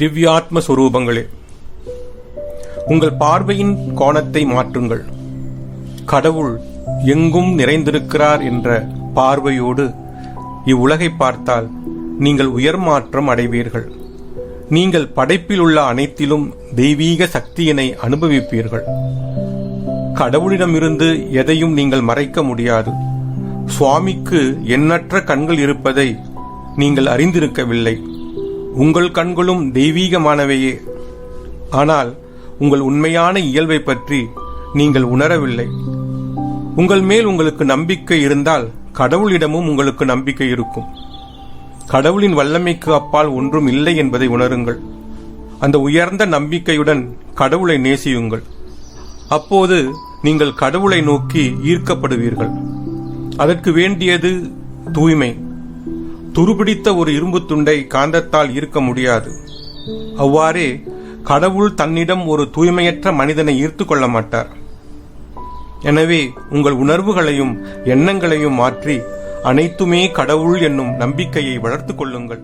திவ்யாத்ம சுரூபங்களே உங்கள் பார்வையின் கோணத்தை மாற்றுங்கள். கடவுள் எங்கும் நிறைந்திருக்கிறார் என்ற பார்வையோடு இவ்வுலகை பார்த்தால் நீங்கள் உயர்மாற்றம் அடைவீர்கள். நீங்கள் படைப்பில் உள்ள அனைத்திலும் தெய்வீக சக்தியினை அனுபவிப்பீர்கள். கடவுளிடமிருந்து எதையும் நீங்கள் மறைக்க முடியாது. சுவாமிக்கு எண்ணற்ற கண்கள் இருப்பதை நீங்கள் அறிந்திருக்கவில்லை. உங்கள் கண்களும் தெய்வீகமானவையே. ஆனால் உங்கள் உண்மையான இயல்பை பற்றி நீங்கள் உணரவில்லை. உங்கள் மேல் உங்களுக்கு நம்பிக்கை இருந்தால் கடவுளிடமும் உங்களுக்கு நம்பிக்கை இருக்கும். கடவுளின் வல்லமைக்கு அப்பால் ஒன்றும் இல்லை என்பதை உணருங்கள். அந்த உயர்ந்த நம்பிக்கையுடன் கடவுளை நேசியுங்கள். அப்போது நீங்கள் கடவுளை நோக்கி ஈர்க்கப்படுவீர்கள். அதற்கு வேண்டியது தூய்மை. துருபிடித்த ஒரு இரும்பு துண்டை காந்தத்தால் ஈர்க்க முடியாது. அவ்வாறே கடவுள் தன்னிடம் ஒரு தூய்மையற்ற மனிதனை ஈர்த்து கொள்ள மாட்டார். எனவே உங்கள் உணர்வுகளையும் எண்ணங்களையும் மாற்றி அனைத்துமே கடவுள் என்னும் நம்பிக்கையை வளர்த்துக் கொள்ளுங்கள்.